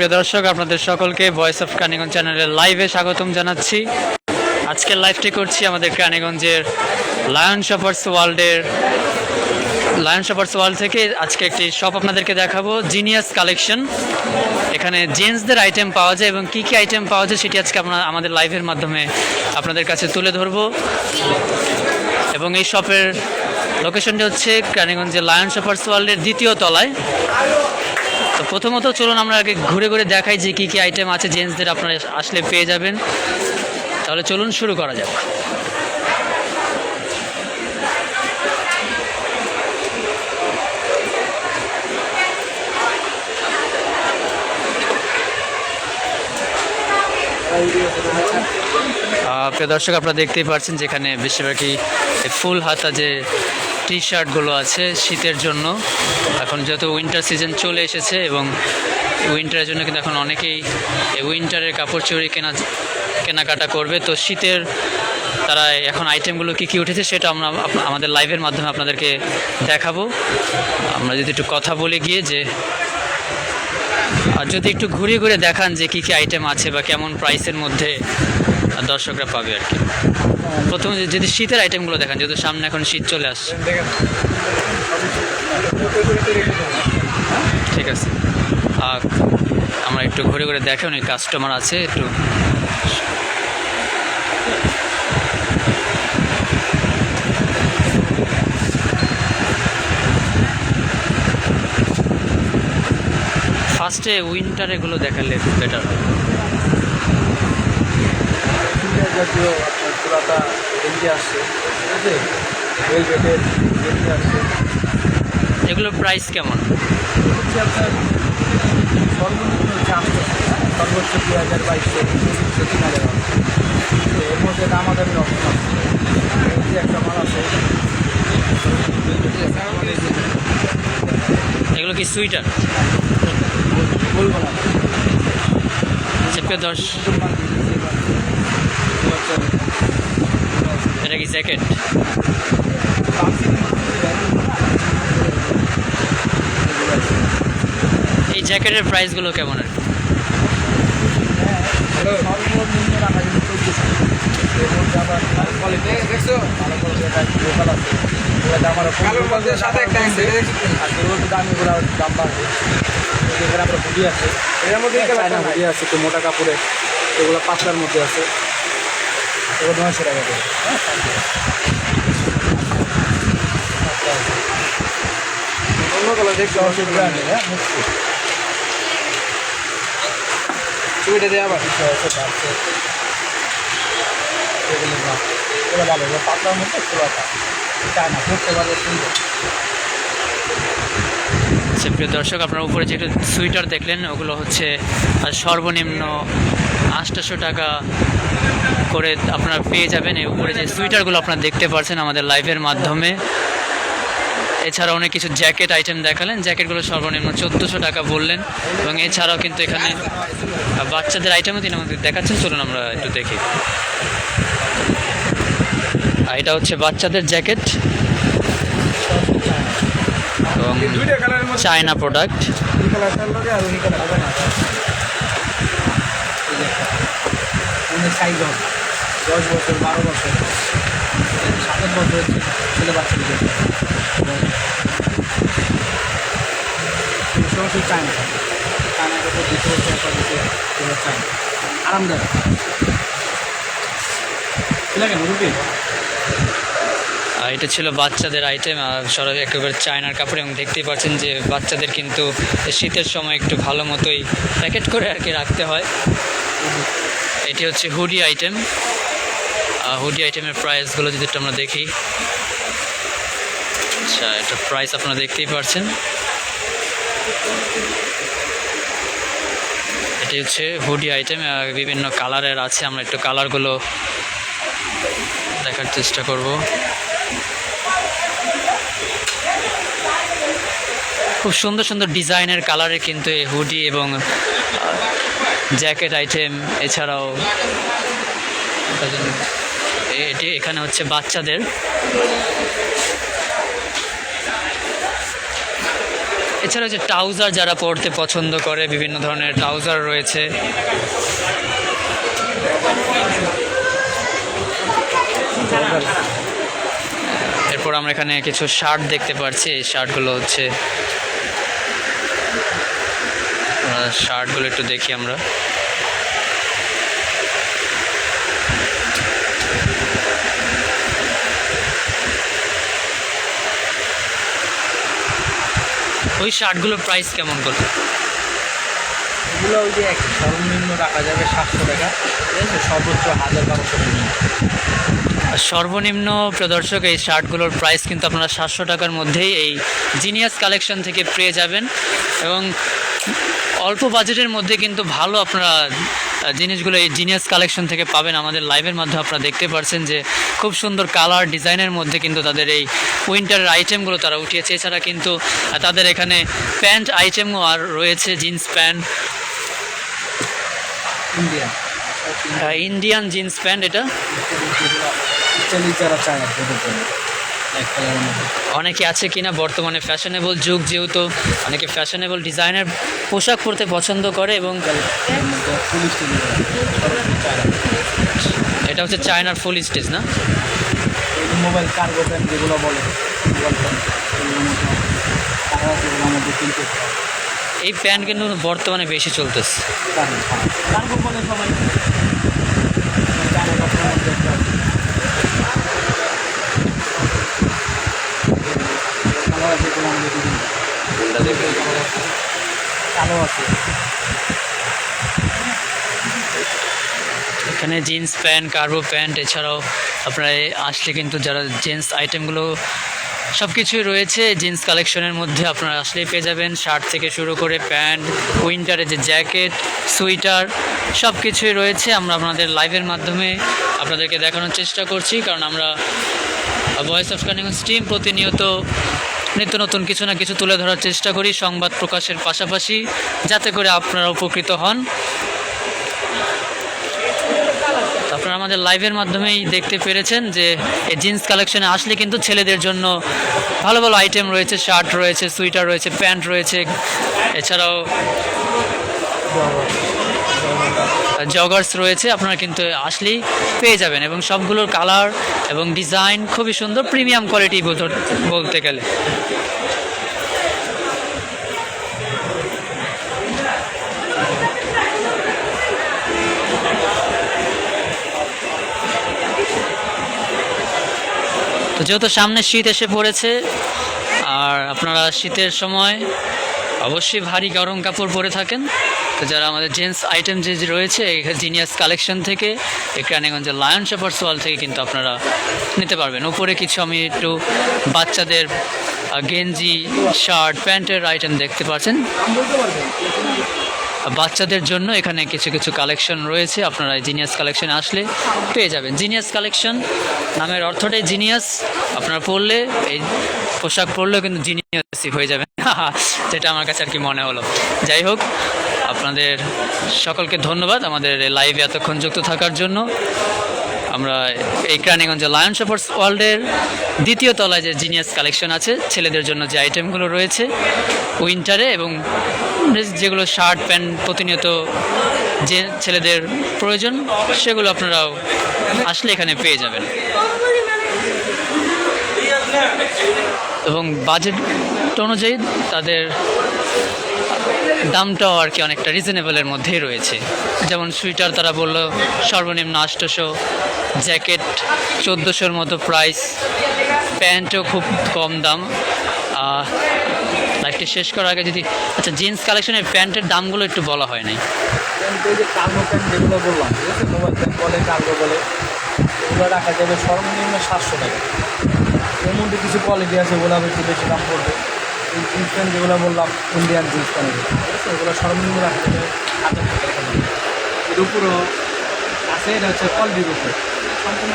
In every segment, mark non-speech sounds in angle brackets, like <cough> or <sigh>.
প্রিয় দর্শক, আপনাদের সকলকে ভয়েস অফ কানিগঞ্জ চ্যানেলের লাইভে স্বাগতম জানাচ্ছি। আজকের লাইভটি করছি আমাদের কানিগঞ্জের লায়ন শপার্স ওয়ার্ল্ডের লায়ন শপার্স ওয়ার্ল্ড থেকে আজকে একটি শপ আপনাদেরকে দেখাবো জিনিয়াস কালেকশন এখানে জেন্টসদের আইটেম পাওয়া যায় এবং কী কী আইটেম পাওয়া যায় সেটি আজকে আমরা আমাদের লাইভের মাধ্যমে আপনাদের কাছে তুলে ধরবো। এবং এই শপের লোকেশনটি হচ্ছে কানিগঞ্জের লায়ন শপার্স ওয়ার্ল্ডের দ্বিতীয় তলায়। তো প্রথমত চলুন আমরা আগে ঘুরে ঘুরে দেখাই যে কী কী আইটেম আছে জেন্টসদের আপনারা আসলে পেয়ে যাবেন। তাহলে চলুন শুরু করা যাক। প্রিয় দর্শক, আপনারা দেখতেই পাচ্ছেন যেখানে বেশিরভাগই ফুল হাতা যে টি শার্টগুলো আছে শীতের জন্য। এখন যেহেতু উইন্টার সিজন চলে এসেছে এবং উইন্টারের জন্য কিন্তু এখন অনেকেই উইন্টারের কাপড় চুরি কেনা, কেনাকাটা করবে। তো শীতের তারা এখন আইটেমগুলো কী কী উঠেছে সেটা আমরা আমাদের লাইভের মাধ্যমে আপনাদেরকে দেখাবো। আমরা যদি একটু কথা বলে গিয়ে যে, আর যদি একটু ঘুরে ঘুরে দেখান যে কী কী আইটেম আছে বা কেমন প্রাইসের মধ্যে দর্শকরা পাবে আর কি। প্রথমে যদি শীতের আইটেমগুলো দেখান, যেহেতু সামনে এখন শীত চলে আসছে। ঠিক আছে। আর আমরা একটু ঘুরে ঘুরে দেখে অনেক কাস্টমার আছে একটু। ফার্স্টে উইন্টার এগুলো দেখালে বেটার তিনটা জাতীয় আপনার পুরাটা গেঞ্জি আসছে। ঠিক আছে? ওয়েলভেটের গেঞ্জি আসছে। এগুলোর প্রাইস কেমন? হচ্ছে আপনার সর্বনিম্ন আটশো সর্বোচ্চ দুই হাজার বাইশশো তিনশো তিন হাজার তো এর মধ্যে দামাদামি অপশন আছে একটা মাল আছে। এগুলো কি সুইটার? বলব না চেপে দশ। এটা কি জ্যাকেট এই জ্যাকেটের প্রাইসগুলো কেমন আর এর মধ্যে আছে একটা মোটা কাপড়ে এগুলো পাঁচটার মধ্যে আছে। এগুলো নয়শো টাকা করে। অন্য কালার দেখছ নয়শো ব্র্যান্ডের হ্যাঁ মুক্তি ছবিটা দিয়ে আবার। ভালো পাতলার মধ্যে পারবে সুন্দর। আচ্ছা প্রিয় দর্শক আপনার উপরে যেটা সুইটার দেখলেন ওগুলো হচ্ছে সর্বনিম্ন আটশোশো টাকা করে আপনারা পেয়ে যাবেন। এই উপরে যে সুইটারগুলো আপনারা দেখতে পাচ্ছেন আমাদের লাইভের মাধ্যমে। এছাড়া অনেক কিছু জ্যাকেট আইটেম দেখালেন। জ্যাকেটগুলো সর্বনিম্ন চোদ্দোশো টাকা বললেন। এবং এছাড়াও কিন্তু এখানে বাচ্চাদের আইটেমও তিনি আমাদের দেখাচ্ছেন। চলুন আমরা একটু দেখি। আর এটা হচ্ছে বাচ্চাদের জ্যাকেট। এবং চায়না প্রোডাক্ট এই কালারটার লগে আর ওই কালার হবে না অনেক সাইজ হবে। দশ বছর, বারো বছর। সাতাশ বছর ছেলে বাচ্চাদের সমস্ত চায়না। চায়না কাপড় দিতে হচ্ছে একটা দিতে এগুলো চায়না। আরামদায়ক ঠিক আছে এটা ছিল বাচ্চাদের আইটেম আর সরাসরি একেবারে চায়নার কাপড়, এবং দেখতেই পাচ্ছেন যে বাচ্চাদের কিন্তু শীতের সময় একটু ভালো মতোই প্যাকেট করে আর কি রাখতে হয়। এটি হচ্ছে হুডি আইটেম। হুডি আইটেমের প্রাইসগুলো যদি একটু আমরা দেখি। আচ্ছা এটা প্রাইস আপনারা দেখতেই পারছেন। এটি হচ্ছে হুডি আইটেম বিভিন্ন কালারের আছে। আমরা একটু কালারগুলো দেখার চেষ্টা করব। খুব সুন্দর সুন্দর ডিজাইনের কালারে কিন্তু এই হুডি এবং জ্যাকেট আইটেম, এছাড়াও এটি এখানে হচ্ছে বাচ্চাদের। এছাড়া যে ট্রাউজার যারা পরতে পছন্দ করে, বিভিন্ন ধরনের ট্রাউজার রয়েছে। এরপর আমরা এখানে কিছু শার্ট দেখতে পাচ্ছি এই শার্টগুলো হচ্ছে শার্টগুলো একটু দেখি আমরা। ওই শার্টগুলোর প্রাইস কেমন করে এগুলো ওই যে সর্বনিম্ন রাখা যাবে সাতশো টাকা। ঠিক আছে? সর্বোচ্চ হাজার বারোশো টাকা। সর্বনিম্ন প্রদর্শক এই শার্টগুলোর প্রাইস কিন্তু আপনারা সাতশো টাকার মধ্যেই এই জিনিয়াস কালেকশন থেকে পেয়ে যাবেন। এবং অল্প বাজেটের মধ্যে কিন্তু ভালো আপনারা জিনিসগুলো এই জিনিয়াস কালেকশন থেকে পাবেন। আমাদের লাইভের মাধ্যমে আপনারা দেখতে পাচ্ছেন যে খুব সুন্দর কালার ডিজাইনের মধ্যে কিন্তু তাদের এই উইন্টারের আইটেমগুলো তারা উঠিয়েছে। এছাড়া কিন্তু তাদের এখানে প্যান্ট আইটেমও আর রয়েছে jeans pant. Indian. Indian jeans pant এটা। ইটালি যারা চায় আর জন্য। অনেকে আছে কিনা বর্তমানে ফ্যাশনেবল যুগ যেহেতু অনেকে ফ্যাশনেবল ডিজাইনের পোশাক পরতে পছন্দ করে এবং এটা হচ্ছে চায়নার ফুল স্টেজ না? মোবাইল কার্গো প্যান্ট যেগুলো বলে মোবাইল প্যান্ট কিনতে এই প্যান্ট কিন্তু বর্তমানে বেশি চলতেছে। কার্গো বলে সবাই চায়না কাপড়ের মধ্যে একটা কালার আছে এগুলো আমাদের বিভিন্ন কালো আছে। এখানে জিন্স প্যান্ট, কার্গো প্যান্ট, এছাড়াও আপনারা আসলে কিন্তু যারা জিন্স আইটেমগুলো সব কিছুই রয়েছে, জিন্স কালেকশনের মধ্যে আপনারা আসলেই পেয়ে যাবেন। শার্ট থেকে শুরু করে প্যান্ট, উইন্টারে যে জ্যাকেট সোয়েটার সব কিছুই রয়েছে। আমরা আপনাদের লাইভের মাধ্যমে আপনাদেরকে দেখানোর চেষ্টা করছি, কারণ আমরা ভয়েস অফ কানিং স্টিম প্রতিনিয়ত নিত্য নতুন কিছু না কিছু তুলে ধরার চেষ্টা করি, সংবাদ প্রকাশের পাশাপাশি, যাতে করে আপনারা উপকৃত হন। আপনারা আমাদের লাইভের মাধ্যমেই দেখতে পেরেছেন যে, এই জিন্স কালেকশনে আসলে কিন্তু ছেলেদের জন্য ভালো ভালো আইটেম রয়েছে শার্ট রয়েছে সুইটার রয়েছে প্যান্ট রয়েছে, এছাড়াও জগার্স রয়েছে, আপনারা কিন্তু আসলেই পেয়ে যাবেন। এবং সবগুলোর কালার এবং ডিজাইন খুবই সুন্দর প্রিমিয়াম কোয়ালিটি বলতে গেলে। তো যেহেতু সামনে শীত এসে পড়েছে, আর আপনারা শীতের সময় অবশ্যই ভারী গরম কাপড় পরে থাকেন। তো যারা আমাদের জেন্টস আইটেম যে রয়েছে জিনিয়াস কালেকশন থেকে, এই রানীগঞ্জের লায়ন শেপার্স ওয়াল থেকে কিন্তু আপনারা নিতে পারবেন। উপরে কিছু আমি একটু বাচ্চাদের গেঞ্জি শার্ট প্যান্টের আইটেম দেখতে পাচ্ছেন। বাচ্চাদের জন্য এখানে কিছু কিছু কালেকশন রয়েছে। আপনারা জিনিয়াস কালেকশন আসলে পেয়ে যাবেন। জিনিয়াস কালেকশন নামের অর্থটাই জিনিয়াস আপনারা পড়লে, এই পোশাক পরলেও কিন্তু জিনিয়াসই হয়ে যাবে <laughs> যেটা আমার কাছে আর কি মনে হলো। যাই হোক, আপনাদের সকলকে ধন্যবাদ আমাদের লাইভে এতক্ষণ যুক্ত থাকার জন্য। আমরা এই ক্রানীগঞ্জে লায়ন শেপার্স ওয়ার্ল্ডের দ্বিতীয় তলায় যে জিনিয়াস কালেকশন আছে, ছেলেদের জন্য যে আইটেমগুলো রয়েছে উইন্টারে এবং যেগুলো শার্ট প্যান্ট প্রতিনিয়ত যে ছেলেদের প্রয়োজন, সেগুলো আপনারাও আসলে এখানে পেয়ে যাবেন। এবং বাজেট অনুযায়ী তাদের দামটাও আর কি অনেকটা রিজনেবলের মধ্যেই রয়েছে। যেমন সুইটার তারা বলল, সর্বনিম্ন আটশোশো জ্যাকেট চোদ্দোশোর মতো প্রাইস প্যান্টও খুব কম দাম। লাইফটি শেষ করার আগে যদি আচ্ছা জিন্স কালেকশনের প্যান্টের দামগুলো একটু বলা হয় নাই। যেগুলো বললাম রাখা যাবে সর্বনিম্ন সাতশো টাকা। এর মধ্যে কিছু কোয়ালিটি আছে, ওগুলো একটু বেশি দাম পড়বে। এই জিন্স প্যান্ট যেগুলো বললাম ইন্ডিয়ান জিন্স প্যান্ট ঠিক আছে? সর্বনিম্ন রাখা যাবে হাজার টাকা এর উপরও আছে, এটা হচ্ছে কোয়ালিটির উপরে। সম্পূর্ণ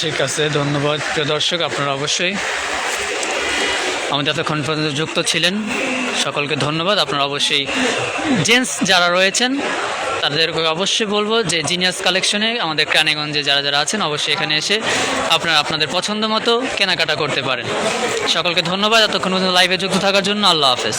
ঠিক আছে, ধন্যবাদ। প্রিয় দর্শক, আপনারা অবশ্যই আমাদের এতক্ষণ পর্যন্ত যুক্ত ছিলেন। সকলকে ধন্যবাদ। আপনারা অবশ্যই জেন্টস যারা রয়েছেন তাদেরকে অবশ্যই বলব যে জিনিয়াস কালেকশনে আমাদের ক্রানীগঞ্জে যারা যারা আছেন, অবশ্যই এখানে এসে আপনারা আপনাদের পছন্দ মতো কেনাকাটা করতে পারেন। সকলকে ধন্যবাদ, এতক্ষণ লাইভে যুক্ত থাকার জন্য। আল্লাহ হাফেজ।